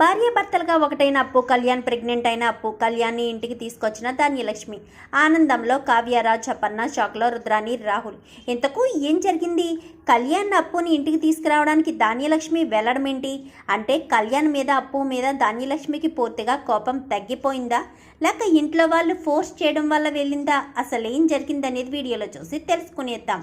భార్యాభర్తలుగా ఒకటైన అప్పు కళ్యాణ్ ప్రెగ్నెంట్ అయిన అప్పు కళ్యాణ్ని ఇంటికి తీసుకొచ్చిన ధాన్యలక్ష్మి. ఆనందంలో కావ్యరాజ్ చపన్న షాక్లో రుద్రాని రాహుల్. ఇంతకు ఏం జరిగింది? కళ్యాణ్ అప్పుని ఇంటికి తీసుకురావడానికి ధాన్యలక్ష్మి వెళ్ళడం ఏంటి అంటే కళ్యాణ్ మీద అప్పు మీద ధాన్యలక్ష్మికి పూర్తిగా కోపం తగ్గిపోయిందా? లేక ఇంట్లో వాళ్ళు ఫోర్స్ చేయడం వల్ల వెళ్ళిందా? అసలు ఏం జరిగిందనేది వీడియోలో చూసి తెలుసుకునేద్దాం.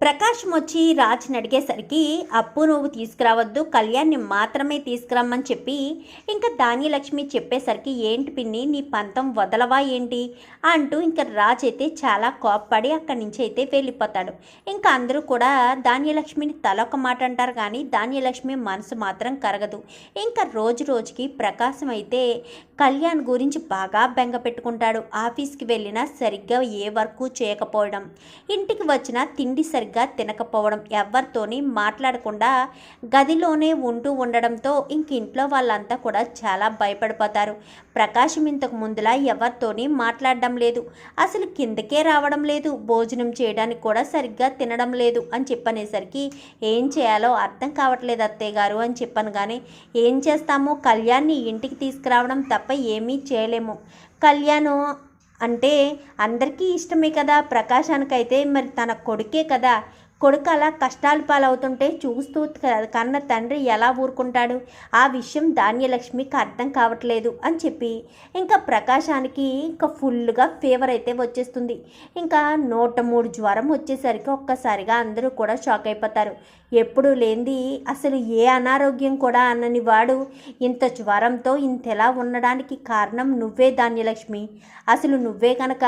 ప్రకాశం వచ్చి రాజ్ని అడిగేసరికి అప్పు నువ్వు తీసుకురావద్దు కళ్యాణ్ని మాత్రమే తీసుకురమ్మని చెప్పి ఇంకా ధాన్యలక్ష్మి చెప్పేసరికి ఏంటి పిన్ని నీ పంతం వదలవా ఏంటి? అంటూ ఇంకా రాజ్ అయితే చాలా కోప్పడి అక్కడి నుంచి అయితే వెళ్ళిపోతాడు. ఇంకా అందరూ కూడా ధాన్యలక్ష్మిని తలొక మాట అంటారు కానీ ధాన్యలక్ష్మి మనసు మాత్రం కరగదు. ఇంకా రోజు రోజుకి ప్రకాశం అయితే కళ్యాణ్ గురించి బాగా బెంగ పెట్టుకుంటాడు. ఆఫీస్కి వెళ్ళినా సరిగ్గా ఏ వర్క్ చేయకపోవడం. ఇంటికి వచ్చినా తిండి సరిగ్గా సరిగ్గా తినకపోవడం ఎవరితోని మాట్లాడకుండా గదిలోనే ఉంటూ ఉండడంతో ఇంక ఇంట్లో వాళ్ళంతా కూడా చాలా భయపడిపోతారు. ప్రకాశం ఇంతకు ముందులా ఎవరితోని మాట్లాడడం లేదు. అసలు కిందకే రావడం లేదు. భోజనం చేయడానికి కూడా సరిగ్గా తినడం లేదు అని చెప్పనేసరికి ఏం చేయాలో అర్థం కావట్లేదు అత్తయ్య గారు అని చెప్పాను కానీ ఏం చేస్తాము కళ్యాణ్ని ఇంటికి తీసుకురావడం తప్ప ఏమీ చేయలేము. కళ్యాణ్ అంటే అందరికీ ఇష్టమే కదా ప్రకాశానికైతే మరి తన కొడుకే కదా. కొడుకు అలా కష్టాలు పాలవుతుంటే చూస్తూ కన్న తండ్రి ఎలా ఊరుకుంటాడు? ఆ విషయం ధాన్యలక్ష్మికి అర్థం కావట్లేదు అని చెప్పి ఇంకా ప్రకాశానికి ఇంకా ఫుల్గా ఫీవర్ అయితే వచ్చేస్తుంది. ఇంకా నూట మూడు జ్వరం వచ్చేసరికి ఒక్కసారిగా అందరూ కూడా షాక్ అయిపోతారు. ఎప్పుడు లేనిది అసలు ఏ అనారోగ్యం కూడా అన్నని వాడు ఇంత జ్వరంతో ఇంతెలా ఉండడానికి కారణం నువ్వే ధాన్యలక్ష్మి. అసలు నువ్వే కనుక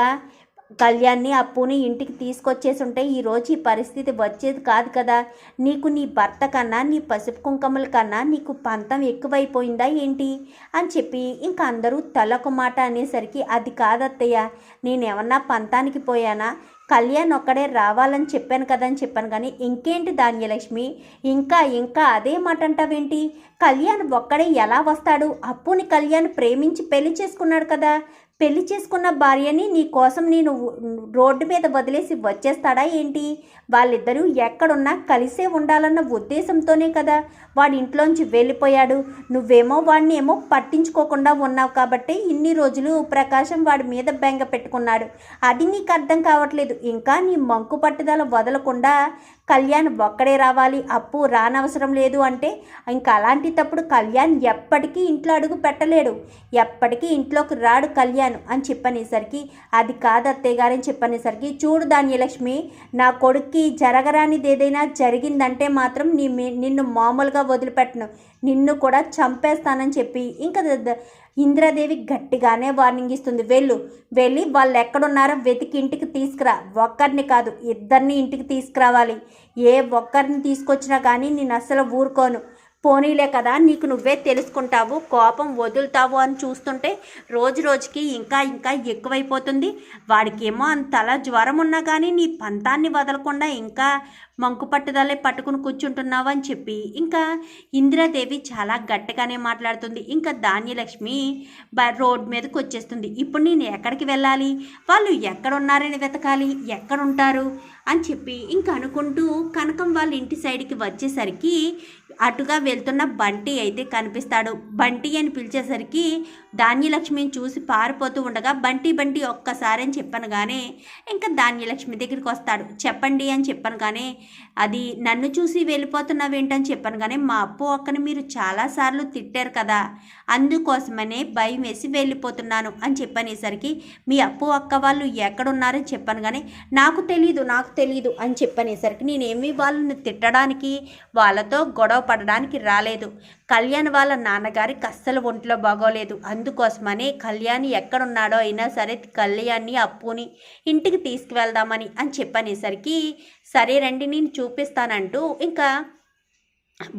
కళ్యాణ్ని అప్పుని ఇంటికి తీసుకొచ్చేసి ఉంటే ఈరోజు ఈ పరిస్థితి వచ్చేది కాదు కదా. నీకు నీ భర్త కన్నా నీ పసుపు కుంకుమల కన్నా నీకు పంతం ఎక్కువైపోయిందా ఏంటి? అని చెప్పి ఇంకా అందరూ తలొక మాట అనేసరికి అది కాదత్తయ్య నేనేమన్నా పంతానికి పోయానా? కళ్యాణ్ ఒక్కడే రావాలని చెప్పాను కదా అని చెప్పాను కానీ ఇంకేంటి ధాన్యలక్ష్మి? ఇంకా ఇంకా అదే మాట అంటావేంటి? కళ్యాణ్ ఒక్కడే ఎలా వస్తాడు? అప్పుని కళ్యాణ్ ప్రేమించి పెళ్ళి చేసుకున్నాడు కదా. పెళ్ళి చేసుకున్న భార్యని నీ కోసం నేను రోడ్డు మీద వదిలేసి వచ్చేస్తాడా ఏంటి? వాళ్ళిద్దరూ ఎక్కడున్నా కలిసే ఉండాలన్న ఉద్దేశంతోనే కదా వాడి ఇంట్లోంచి వెళ్ళిపోయాడు. నువ్వేమో వాడిని ఏమో పట్టించుకోకుండా ఉన్నావు కాబట్టి ఇన్ని రోజులు ప్రకాశం వాడి మీద బెంగ పెట్టుకున్నాడు. అది నీకు అర్థం కావట్లేదు. ఇంకా నీ మంకు పట్టుదల వదలకుండా కళ్యాణ్ ఒక్కడే రావాలి. అప్పు రానవసరం లేదు అంటే ఇంకా అలాంటి తప్పుడు కళ్యాణ్ ఎప్పటికీ ఇంట్లో అడుగు పెట్టలేడు. ఎప్పటికీ ఇంట్లోకి రాడు కళ్యాణ్. అని చెప్పనేసరికి అది కాదు అత్తయ్య గారని చెప్పనేసరికి చూడు ధాన్యలక్ష్మి నా కొడుక్కి జరగరానిది ఏదైనా జరిగిందంటే మాత్రం నీ నిన్ను మామూలుగా వదిలిపెట్టను. నిన్ను కూడా చంపేస్తానని చెప్పి ఇంకా ఇంద్రదేవి ఇంద్రాదేవి గట్టిగానే వార్నింగ్ ఇస్తుంది. వెళ్ళు వెళ్ళి వాళ్ళు ఎక్కడున్నారో వెతికి ఇంటికి తీసుకురా. ఒక్కరిని కాదు ఇద్దరిని ఇంటికి తీసుకురావాలి. ఏ ఒక్కరిని తీసుకొచ్చినా కానీ నేను అస్సలు ఊరుకోను. పోనీలే కదా నీకు నువ్వే తెలుసుకుంటావు కోపం వదులుతావు అని చూస్తుంటే రోజు రోజుకి ఇంకా ఇంకా ఎక్కువైపోతుంది. వాడికేమో అంతలా జ్వరం ఉన్నా కానీ నీ పంతాన్ని వదలకుండా ఇంకా మంకు పట్టుదలే పట్టుకుని కూర్చుంటున్నావు అని చెప్పి ఇంకా ఇందిరాదేవి చాలా గట్టిగానే మాట్లాడుతుంది. ఇంకా ధాన్యలక్ష్మి బ రోడ్ మీదకి వచ్చేస్తుంది. ఇప్పుడు నేను ఎక్కడికి వెళ్ళాలి? వాళ్ళు ఎక్కడ ఉన్నారని వెతకాలి? ఎక్కడ ఉంటారు అని చెప్పి ఇంకా అనుకుంటూ కనకం వాళ్ళ ఇంటి సైడ్కి వచ్చేసరికి అటుగా వెళ్తున్న బంటి అయితే కనిపిస్తాడు. బంటి అని పిలిచేసరికి ధాన్యలక్ష్మిని చూసి పారిపోతూ ఉండగా బంటి బంటి ఒక్కసారి అని చెప్పాను కానీ ఇంకా ధాన్యలక్ష్మి దగ్గరికి వస్తాడు. చెప్పండి అని చెప్పాను కానీ అది నన్ను చూసి వెళ్ళిపోతున్నావేంటని చెప్పాను. కానీ మా అప్పు అక్కని మీరు చాలాసార్లు తిట్టారు కదా. అందుకోసమనే భయం వేసి వెళ్ళిపోతున్నాను అని చెప్పనేసరికి మీ అప్పు అక్క వాళ్ళు ఎక్కడున్నారని చెప్పాను. కానీ నాకు తెలీదు నాకు తెలీదు అని చెప్పనేసరికి నేనేమి వాళ్ళని తిట్టడానికి వాళ్ళతో గొడవ పడడానికి రాలేదు. కళ్యాణ్ వాళ్ళ నాన్నగారికి అస్సలు ఒంట్లో బాగోలేదు. అందుకోసమని కళ్యాణ్ ఎక్కడున్నాడో అయినా సరే కళ్యాణ్ని అప్పుని ఇంటికి తీసుకువెళ్దామని అని చెప్పనేసరికి సరే రండి నేను చూపిస్తానంటూ ఇంకా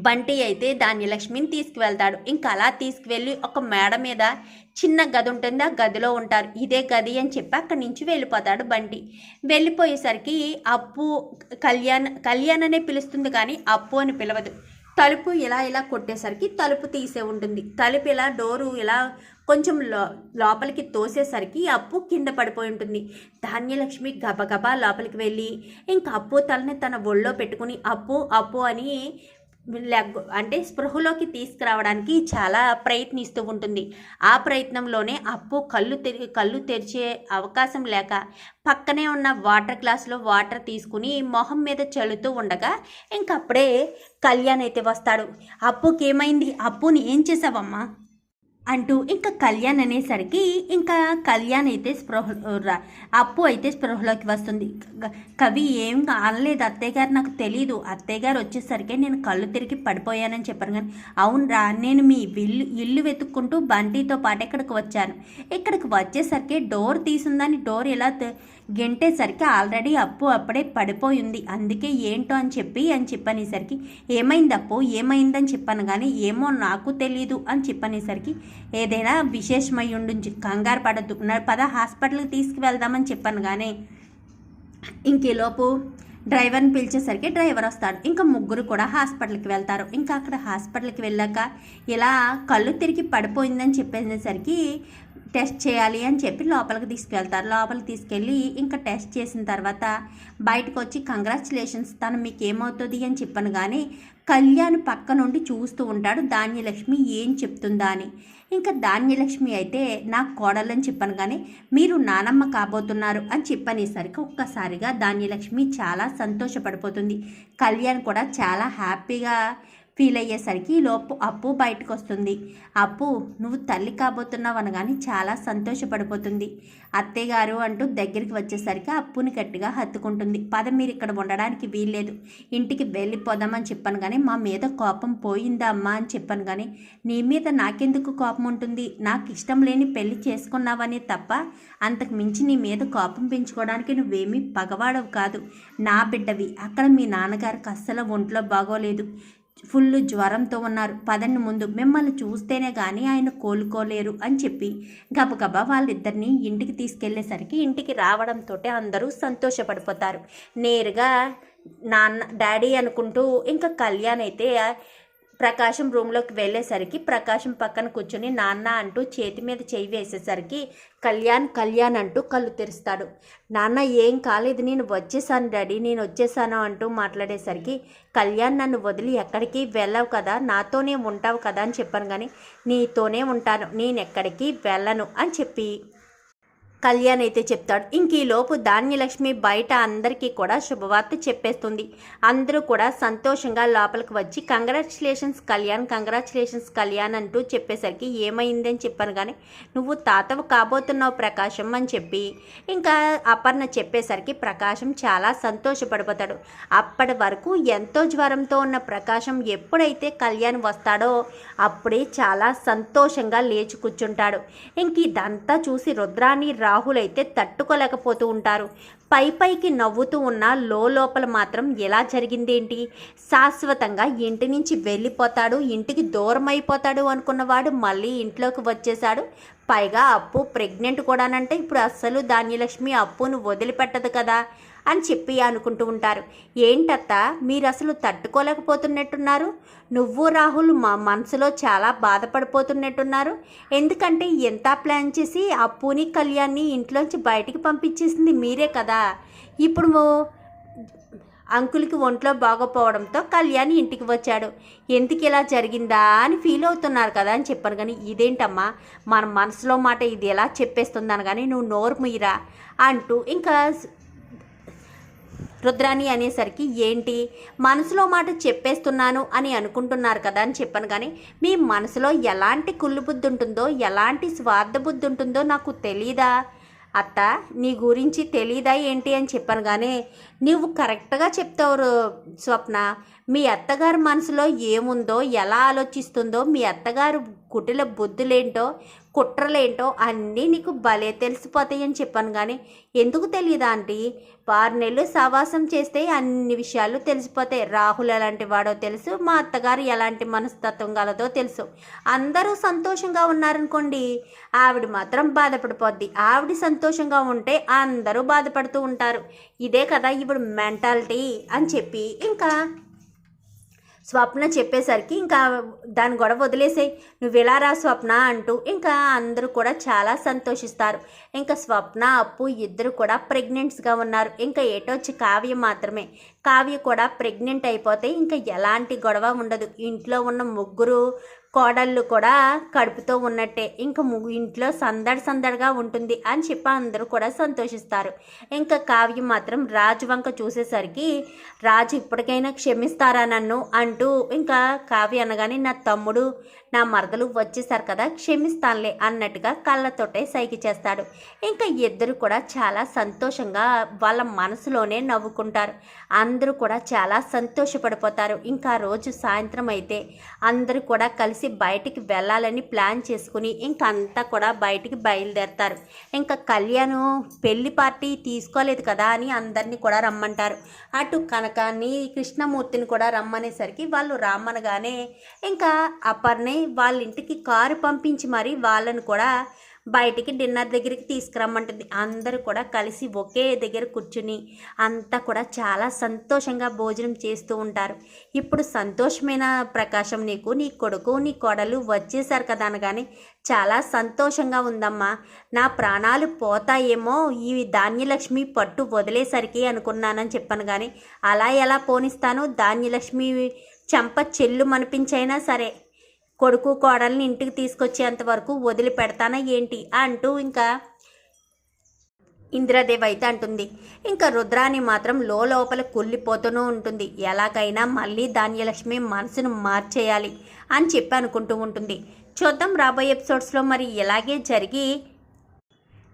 బంటి అయితే ధాన్యలక్ష్మిని తీసుకువెళ్తాడు. ఇంకా అలా తీసుకువెళ్ళి ఒక మేడ మీద చిన్న గది ఉంటుంది. ఆ గదిలో ఉంటారు. ఇదే గది అని చెప్పి అక్కడి నుంచి వెళ్ళిపోతాడు బంటి. వెళ్ళిపోయేసరికి అప్పు కళ్యాణ్ కళ్యాణ్ అనే పిలుస్తుంది కానీ అప్పు అని పిలవదు. తలుపు ఇలా ఇలా కొట్టేసరికి తలుపు తీసే ఉంటుంది. తలుపు ఇలా డోరు ఇలా కొంచెం లో లోపలికి తోసేసరికి అప్పు కింద పడిపోయి ఉంటుంది. ధాన్యలక్ష్మి గబగబా లోపలికి వెళ్ళి ఇంకా అప్పు తలని తన ఒళ్ళో పెట్టుకుని అప్పు అప్పు అని లెగ్ అంటే స్పృహలోకి తీసుకురావడానికి చాలా ప్రయత్నిస్తూ ఉంటుంది. ఆ ప్రయత్నంలోనే అప్పు కళ్ళు తెరి కళ్ళు తెరిచే అవకాశం లేక పక్కనే ఉన్న వాటర్ గ్లాస్లో వాటర్ తీసుకుని మొహం మీద చల్లుతూ ఉండగా ఇంకప్పుడే కళ్యాణ్ అయితే వస్తాడు. అప్పుకి ఏమైంది అప్పుని ఏం చేసావమ్మా? అంటూ ఇంకా కళ్యాణ్ అనేసరికి ఇంకా కళ్యాణ్ అయితే స్పృహ రా- అప్పు అయితే స్పృహలోకి వస్తుంది. కవి ఏం అనలేదు. అత్తయ్య గారు నాకు తెలియదు అత్తయ్య గారు వచ్చేసరికి నేను కళ్ళు తిరిగి పడిపోయానని చెప్పాను కానీ అవునరా నేను మీ ఇల్లు ఇల్లు వెతుక్కుంటూ బంటితో పాటు ఇక్కడికి వచ్చాను. ఇక్కడికి వచ్చేసరికి డోర్ తీసుందని డోర్ ఎలా గెంటేసరికి ఆల్రెడీ అప్పు అప్పుడే పడిపోయింది. అందుకే ఏంటో అని చెప్పి అని చెప్పనేసరికి ఏమైంది అప్పు ఏమైందని చెప్పాను కానీ ఏమో నాకు తెలీదు అని చెప్పనేసరికి ఏదైనా విశేషమై ఉండు కంగారు పడద్దు. పద హాస్పిటల్కి తీసుకువెళ్దామని చెప్పాను కానీ ఇంకేలోపు డ్రైవర్ని పిలిచేసరికి డ్రైవర్ వస్తాడు. ఇంకా ముగ్గురు కూడా హాస్పిటల్కి వెళ్తారు. ఇంకా అక్కడ హాస్పిటల్కి వెళ్ళాక ఇలా కళ్ళు తిరిగి పడిపోయిందని చెప్పేసరికి టెస్ట్ చేయాలి అని చెప్పి లోపలికి తీసుకెళ్తారు. లోపలికి తీసుకెళ్ళి ఇంకా టెస్ట్ చేసిన తర్వాత బయటకు వచ్చి కంగ్రాచులేషన్స్ తను మీకు ఏమవుతుంది అని చెప్పాను కానీ కళ్యాణ్ పక్క నుండి చూస్తూ ఉంటాడు. ధాన్యలక్ష్మి ఏం చెప్తుందా అని. ఇంకా ధాన్యలక్ష్మి అయితే నాకు కోడలని చెప్పాను కానీ మీరు నానమ్మ కాబోతున్నారు అని చెప్పనేసరికి ఒక్కసారిగా ధాన్యలక్ష్మి చాలా సంతోషపడిపోతుంది. కళ్యాణ్ కూడా చాలా హ్యాపీగా ఫీల్ అయ్యేసరికి ఈ లోపు అప్పు బయటకు వస్తుంది అప్పు నువ్వు తల్లి కాబోతున్నావు అనగానే చాలా సంతోషపడిపోతుంది. అత్తయ్యగారు అంటూ దగ్గరికి వచ్చేసరికి అప్పుని గట్టిగా హత్తుకుంటుంది. పద మీరు ఇక్కడ ఉండడానికి వీల్లేదు. ఇంటికి వెళ్ళిపోదామని చెప్పాను కానీ మా మీద కోపం పోయిందా అమ్మా అని చెప్పాను కానీ నీ మీద నాకెందుకు కోపం ఉంటుంది? నాకు ఇష్టం లేని పెళ్ళి చేసుకున్నావని తప్ప అంతకు మించి నీ మీద కోపం పెంచుకోవడానికి నువ్వేమీ పగవాడవు కాదు. నా బిడ్డవి. అక్కడ మీ నాన్నగారికి అస్సలు ఒంట్లో బాగోలేదు. ఫుల్ జ్వరంతో ఉన్నారు. పదండి ముందు. మిమ్మల్ని చూస్తేనే కానీ ఆయన కోలుకోలేరు అని చెప్పి గబగబా వాళ్ళిద్దరిని ఇంటికి తీసుకెళ్ళేసరికి ఇంటికి రావడంతో అందరూ సంతోషపడిపోతారు. నేరుగా నాన్న డాడీ అనుకుంటూ ఇంకా కళ్యాణ్ అయితే ప్రకాశం రూమ్లోకి వెళ్ళేసరికి ప్రకాశం పక్కన కూర్చొని నాన్న అంటూ చేతి మీద చేయి వేసేసరికి కళ్యాణ్ కళ్యాణ్ అంటూ కళ్ళు తెరుస్తాడు. నాన్న ఏం కాలేదు నేను వచ్చేసాను డాడీ నేను వచ్చేసాను అంటూ మాట్లాడేసరికి కళ్యాణ్ నన్ను వదిలి ఎక్కడికి వెళ్ళవు కదా నాతోనే ఉంటావు కదా అని చెప్పాను. కానీ నీతోనే ఉంటాను నేను ఎక్కడికి వెళ్ళను అని చెప్పి కళ్యాణ్ అయితే చెప్తాడు. ఇంక ఈలోపు ధాన్యలక్ష్మి బయట అందరికీ కూడా శుభవార్త చెప్పేస్తుంది. అందరూ కూడా సంతోషంగా లోపలికి వచ్చి కంగ్రాచులేషన్స్ కళ్యాణ్ కంగ్రాచులేషన్స్ కళ్యాణ్ అంటూ చెప్పేసరికి ఏమైందని చెప్పాను కానీ నువ్వు తాతవు కాబోతున్నావు ప్రకాశం అని చెప్పి ఇంకా అపర్ణ చెప్పేసరికి ప్రకాశం చాలా సంతోషపడిపోతాడు. అప్పటి వరకు ఎంతో జ్వరంతో ఉన్న ప్రకాశం ఎప్పుడైతే కళ్యాణ్ వస్తాడో అప్పుడే చాలా సంతోషంగా లేచి కూర్చుంటాడు. ఇంక ఇదంతా చూసి రుద్రాని రా రాహులైతే తట్టుకోలేకపోతూ ఉంటారు. పై పైకి నవ్వుతూ ఉన్న లోపల మాత్రం ఎలా జరిగిందేంటి? శాశ్వతంగా ఇంటి నుంచి వెళ్ళిపోతాడు ఇంటికి దూరం అయిపోతాడు అనుకున్నవాడు మళ్ళీ ఇంట్లోకి వచ్చేసాడు పైగా అప్పు ప్రెగ్నెంట్ కూడానంటే ఇప్పుడు అస్సలు ధాన్యలక్ష్మి అప్పును వదిలిపెట్టదు కదా. అని చెప్పి అనుకుంటూ ఉంటారు. ఏంటత్త మీరు అసలు తట్టుకోలేకపోతున్నట్టున్నారు? నువ్వు రాహుల్ మా మనసులో చాలా బాధపడిపోతున్నట్టున్నారు. ఎందుకంటే ఎంత ప్లాన్ చేసి అప్పుని కళ్యాణ్ని ఇంట్లోంచి బయటికి పంపించేసింది మీరే కదా. ఇప్పుడు అంకుల్కి ఒంట్లో బాగోపోవడంతో కళ్యాణ్ ఇంటికి వచ్చాడు. ఎందుకు ఇలా జరిగిందా అని ఫీల్ అవుతున్నారు కదా అని చెప్పాను కానీ ఇదేంటమ్మా? మన మనసులో మాట ఇది ఎలా చెప్పేస్తుందని కానీ నువ్వు నోరు ముయ్యరా అంటూ ఇంకా రుద్రాణి అనేసరికి ఏంటి? మనసులో మాట చెప్పేస్తున్నాను అని అనుకుంటున్నారు కదా అని చెప్పాను కానీ మీ మనసులో ఎలాంటి కుళ్ళు బుద్ధి ఉంటుందో ఎలాంటి స్వార్థ బుద్ధి ఉంటుందో నాకు తెలీదా? అత్త నీ గురించి తెలీదా ఏంటి అని చెప్పాను కానీ నువ్వు కరెక్ట్గా చెప్తావు స్వప్న. మీ అత్తగారి మనసులో ఏముందో ఎలా ఆలోచిస్తుందో మీ అత్తగారు కుటిల బుద్ధులేంటో కుట్రలేంటో అన్నీ నీకు భలే తెలిసిపోతాయి అని చెప్పాను కానీ ఎందుకు తెలియదా ఆంటీ? ఆరు నెలలు సవాసం చేస్తే అన్ని విషయాలు తెలిసిపోతాయి. రాహుల్ ఎలాంటి వాడో తెలుసు మా అత్తగారు ఎలాంటి మనస్తత్వం గలదో తెలుసు. అందరూ సంతోషంగా ఉన్నారనుకోండి ఆవిడ మాత్రం బాధపడిపోద్ది. ఆవిడ సంతోషంగా ఉంటే అందరూ బాధపడుతూ ఉంటారు. ఇదే కదా ఇప్పుడు మెంటాలిటీ అని చెప్పి. ఇంకా స్వప్న చెప్పేసరికి ఇంకా దాని గొడవ వదిలేసేయి నువ్వు ఇలా రా స్వప్న అంటూ ఇంకా అందరూ కూడా చాలా సంతోషిస్తారు. ఇంకా స్వప్న అప్పు ఇద్దరు కూడా ప్రెగ్నెంట్స్గా ఉన్నారు. ఇంకా ఏటొచ్చి కావ్య మాత్రమే. కావ్య కూడా ప్రెగ్నెంట్ అయిపోతే ఇంకా ఎలాంటి గొడవ ఉండదు. ఇంట్లో ఉన్న ముగ్గురు కోడళ్ళు కూడా కడుపుతో ఉన్నట్టే. ఇంకా ఇంట్లో సందడి సందడిగా ఉంటుంది అని చెప్పి అందరూ కూడా సంతోషిస్తారు. ఇంకా కావ్యం మాత్రం రాజు వంక చూసేసరికి రాజు ఇప్పటికైనా క్షమిస్తారా నన్ను? అంటూ ఇంకా కావ్య అనగానే నా తమ్ముడు నా మరదలు వచ్చేసారు కదా క్షమిస్తానులే అన్నట్టుగా కళ్ళతోటే సైకి చేస్తాడు. ఇంకా ఇద్దరు కూడా చాలా సంతోషంగా వాళ్ళ మనసులోనే నవ్వుకుంటారు. అందరూ కూడా చాలా సంతోషపడిపోతారు. ఇంకా రోజు సాయంత్రం అయితే అందరూ కూడా కలిసి బయటికి వెళ్ళాలని ప్లాన్ చేసుకుని ఇంకా అంతా కూడా బయటికి బయలుదేరతారు. ఇంకా కళ్యాణం పెళ్ళి పార్టీ తీసుకోలేదు కదా అని అందరినీ కూడా రమ్మంటారు. అటు కనకాన్ని కృష్ణమూర్తిని కూడా రమ్మనేసరికి వాళ్ళు రమ్మనగానే ఇంకా అపర్ని వాళ్ళ ఇంటికి కారు పంపించి మరి వాళ్ళను కూడా బయటికి డిన్నర్ దగ్గరికి తీసుకురమ్మంటుంది. అందరూ కూడా కలిసి ఒకే దగ్గర కూర్చుని అంతా కూడా చాలా సంతోషంగా భోజనం చేస్తూ ఉంటారు. ఇప్పుడు సంతోషమైన ప్రకాశం నీకు నీ కొడుకు నీ కోడలు వచ్చేసారు కదా అనగానే చాలా సంతోషంగా ఉందమ్మా. నా ప్రాణాలు పోతాయేమో ఈ ధాన్యలక్ష్మి పట్టు వదిలేసరికి అనుకున్నానని చెప్పాను కానీ అలా ఎలా పోనిస్తాను? ధాన్యలక్ష్మి చెంప చెల్లు మనిపించైనా సరే. కొడుకు కోడల్ని ఇంటికి తీసుకొచ్చేంత వరకు వదిలిపెడతానా ఏంటి అంటూ ఇంకా ఇందిరాదేవి అయితే అంటుంది. ఇంకా రుద్రాని మాత్రం లోపల కుళ్ళిపోతూనే ఉంటుంది. ఎలాగైనా మళ్ళీ ధాన్యలక్ష్మి మనసును మార్చేయాలి అని చెప్పి అనుకుంటూ ఉంటుంది. చూద్దాం రాబోయే ఎపిసోడ్స్లో మరి ఇలాగే జరిగి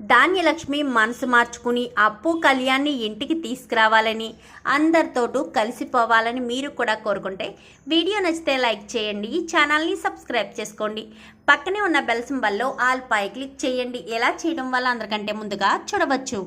ధాన్యలక్ష్మి మనసు మార్చుకుని అప్పు కళ్యాణ్ని ఇంటికి తీసుకురావాలని అందరితోటూ కలిసిపోవాలని మీరు కూడా కోరుకుంటే వీడియో నచ్చితే లైక్ చేయండి ఈ ఛానల్ని సబ్స్క్రైబ్ చేసుకోండి. పక్కనే ఉన్న బెల్ సింబల్లో ఆల్ పై క్లిక్ చేయండి. ఎలా చేయడం వల్ల అందరికంటే ముందుగా చూడవచ్చు.